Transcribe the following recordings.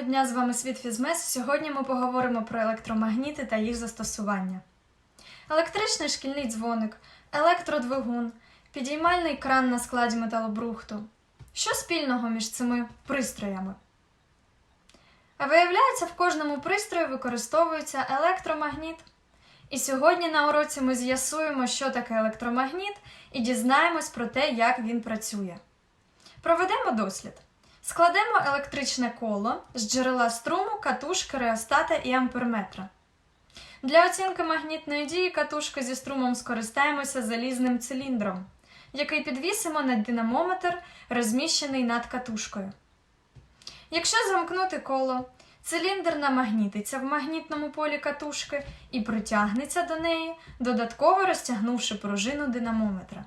Доброго дня, з вами Світ Фізмес. Сьогодні ми поговоримо про електромагніти та їх застосування. Електричний шкільний дзвоник, електродвигун, підіймальний кран на складі металобрухту. Що спільного між цими пристроями? А виявляється, в кожному пристрої використовується електромагніт. І сьогодні на уроці ми з'ясуємо, що таке електромагніт, і дізнаємось про те, як він працює. Проведемо дослід. Складемо електричне коло з джерела струму, катушки, реостата і амперметра. Для оцінки магнітної дії катушки зі струмом скористаємося залізним циліндром, який підвісимо на динамометр, розміщений над катушкою. Якщо замкнути коло, циліндр намагнітиться в магнітному полі катушки і притягнеться до неї, додатково розтягнувши пружину динамометра.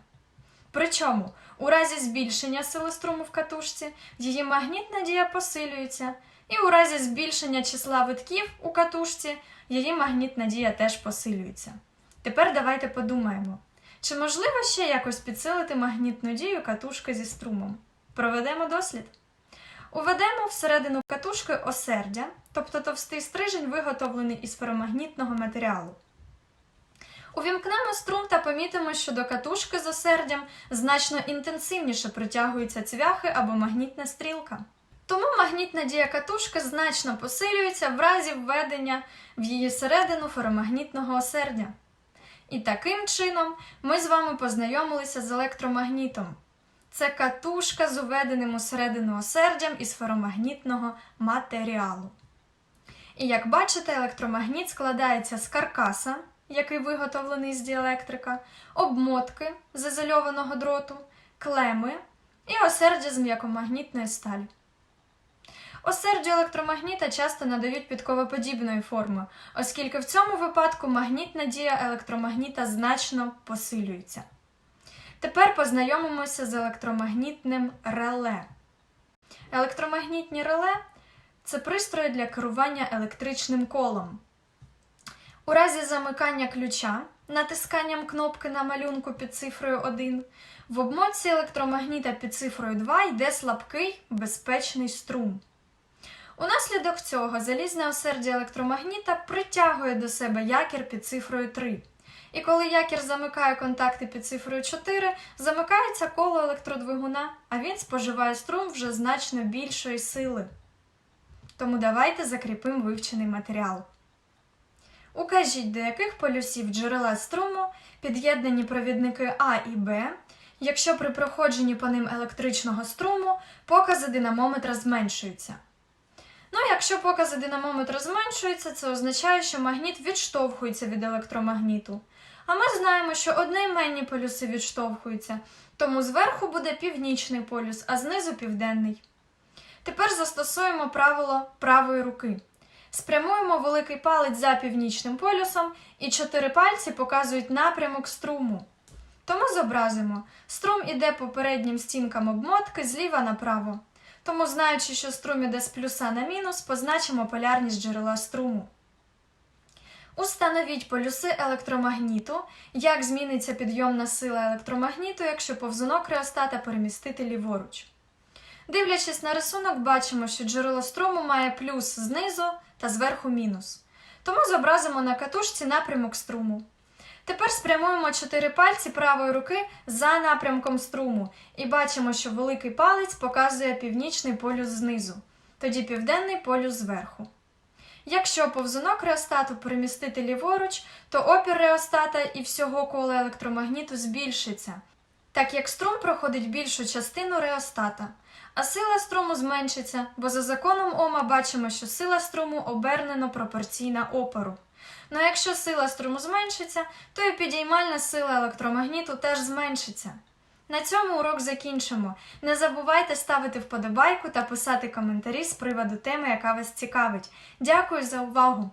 Причому у разі збільшення сили струму в катушці її магнітна дія посилюється, і у разі збільшення числа витків у катушці її магнітна дія теж посилюється. Тепер давайте подумаємо, чи можливо ще якось підсилити магнітну дію катушки зі струмом? Проведемо дослід. Уведемо всередину катушки осердя, тобто товстий стрижень, виготовлений із феромагнітного матеріалу. Увімкнемо струм та помітимо, що до катушки з осердям значно інтенсивніше притягуються цвяхи або магнітна стрілка. Тому магнітна дія катушки значно посилюється в разі введення в її середину феромагнітного осердя. І таким чином ми з вами познайомилися з електромагнітом. Це катушка з уведеним усередину осердям із феромагнітного матеріалу. І як бачите, електромагніт складається з каркаса, який виготовлений з діелектрика, обмотки з ізольованого дроту, клеми і осердя з м'якомагнітної сталі. Осердю електромагніта часто надають підковоподібної форми, оскільки в цьому випадку магнітна дія електромагніта значно посилюється. Тепер познайомимося з електромагнітним реле. Електромагнітні реле це пристрої для керування електричним колом. У разі замикання ключа натисканням кнопки на малюнку під цифрою 1 в обмотці електромагніта під цифрою 2 йде слабкий безпечний струм. Унаслідок цього залізне осердя електромагніта притягує до себе якір під цифрою 3. І коли якір замикає контакти під цифрою 4, замикається коло електродвигуна, а він споживає струм вже значно більшої сили. Тому давайте закріпимо вивчений матеріал. Укажіть, до яких полюсів джерела струму під'єднані провідники А і Б, якщо при проходженні по ним електричного струму покази динамометра зменшуються. Ну, якщо покази динамометра зменшуються, це означає, що магніт відштовхується від електромагніту. А ми знаємо, що одноіменні полюси відштовхуються, тому зверху буде північний полюс, а знизу південний. Тепер застосуємо правило правої руки. Спрямуємо великий палець за північним полюсом, і чотири пальці показують напрямок струму. Тому зобразимо, струм іде по переднім стінкам обмотки зліва направо. Тому, знаючи, що струм іде з плюса на мінус, позначимо полярність джерела струму. Установіть полюси електромагніту, як зміниться підйомна сила електромагніту, якщо повзунок реостата перемістити ліворуч. Дивлячись на рисунок, бачимо, що джерело струму має плюс знизу та зверху мінус. Тому зобразимо на катушці напрямок струму. Тепер спрямуємо чотири пальці правої руки за напрямком струму і бачимо, що великий палець показує північний полюс знизу, тоді південний полюс зверху. Якщо повзунок реостату перемістити ліворуч, то опір реостата і всього кола електромагніту збільшиться, так як струм проходить більшу частину реостата, а сила струму зменшиться, бо за законом Ома бачимо, що сила струму обернено пропорційна опору. Ну а якщо сила струму зменшиться, то і підіймальна сила електромагніту теж зменшиться. На цьому урок закінчимо. Не забувайте ставити вподобайку та писати коментарі з приводу теми, яка вас цікавить. Дякую за увагу!